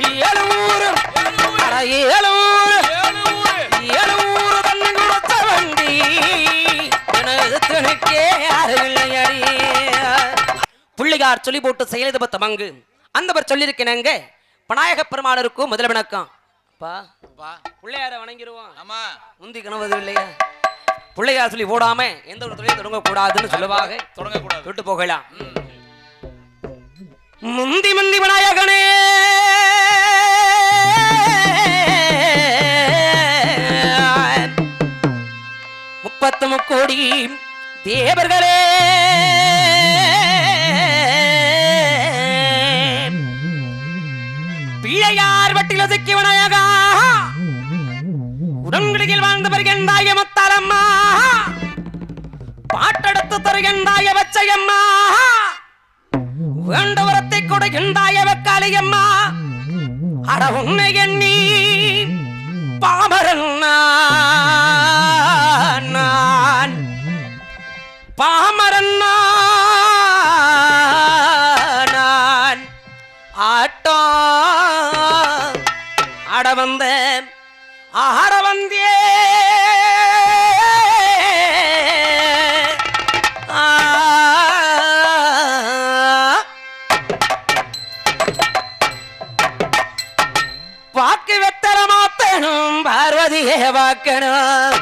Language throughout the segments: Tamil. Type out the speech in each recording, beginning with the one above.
ஏழு ஊரு அட ஏழு ஊரு ஏழு ஊரு தண்ணி கொடுத்த வண்டி எனது துணைக்கே யாருமில்லையடி புள்ளிகார் சொல்லி போட்டு செயலது பத்த மங்கு. அந்தவர் சொல்லியிருக்கேனங்க. பநாயக பெருமாளருக்கும் முதல் வணக்கம் அப்பா பிள்ளையார வணங்கிடுவோம் ஆமா. முந்தி கனவு இல்லையா? பிள்ளையார் சொல்லி போடாம எந்த ஒரு தொழிலும் தொடங்க கூடாதுன்னு சொல்லுவாங்க. தொடங்க கூடாது விட்டு போகலாம். முந்தி முந்தி விநாயகனே கோடி தேவர்களே. பிழையார் வட்டில் ஒதுக்கி விநாயகா. உடன்குடியில் வாழ்ந்து வருகின்றாய முத்தாரம்மா. பாட்டெடுத்து தருகின்றாய வச்சையம்மா. வேண்டவரத்தை கொடுகின்றாய வெக்காளியம்மா. அட உன்னை எண்ணி ஆட்டோ. ஆட வந்தேன் வாக்கு வெத்தல மாத்தணும் பார்வதியே வாக்கணும்.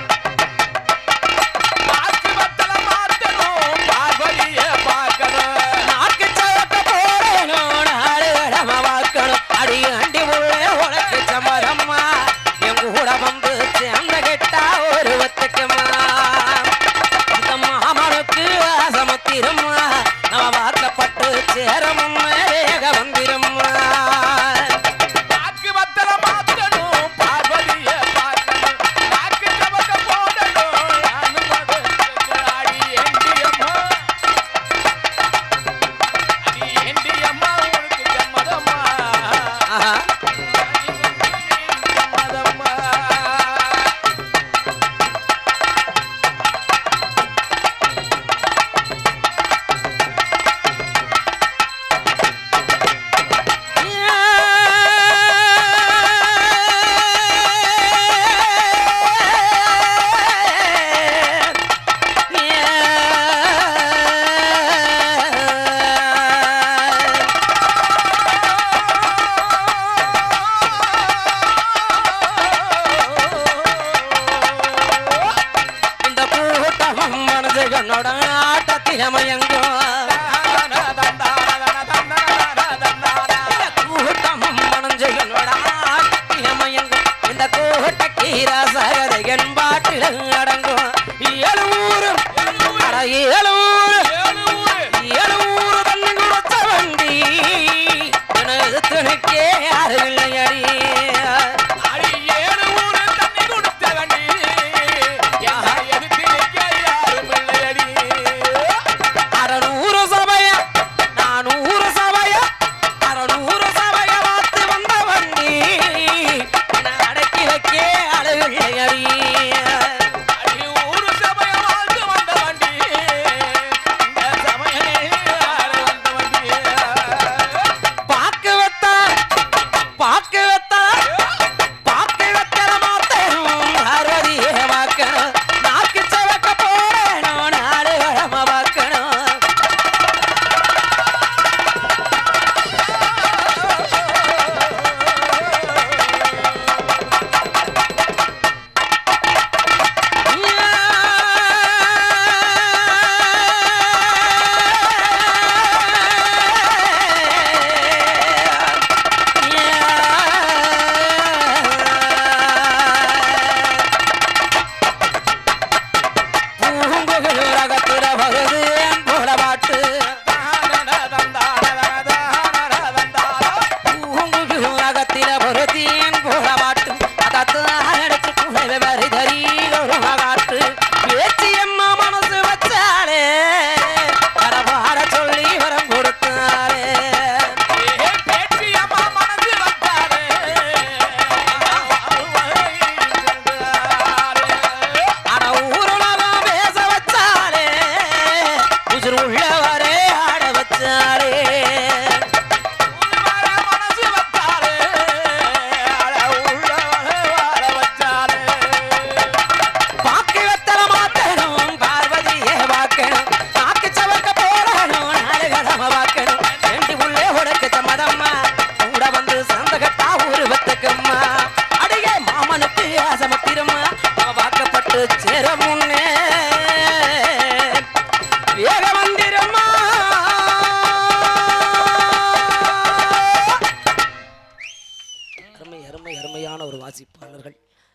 ஆட்டத்திலமயங்கும் கூட்டமும் மனஞ்சுகளோட ஆட்டத்திலமயங்கும் இந்த கூட்ட கீரா சகதையன் பாட்டில் அடங்கும். ஏழு அட ஏழூரு 안녕하 세.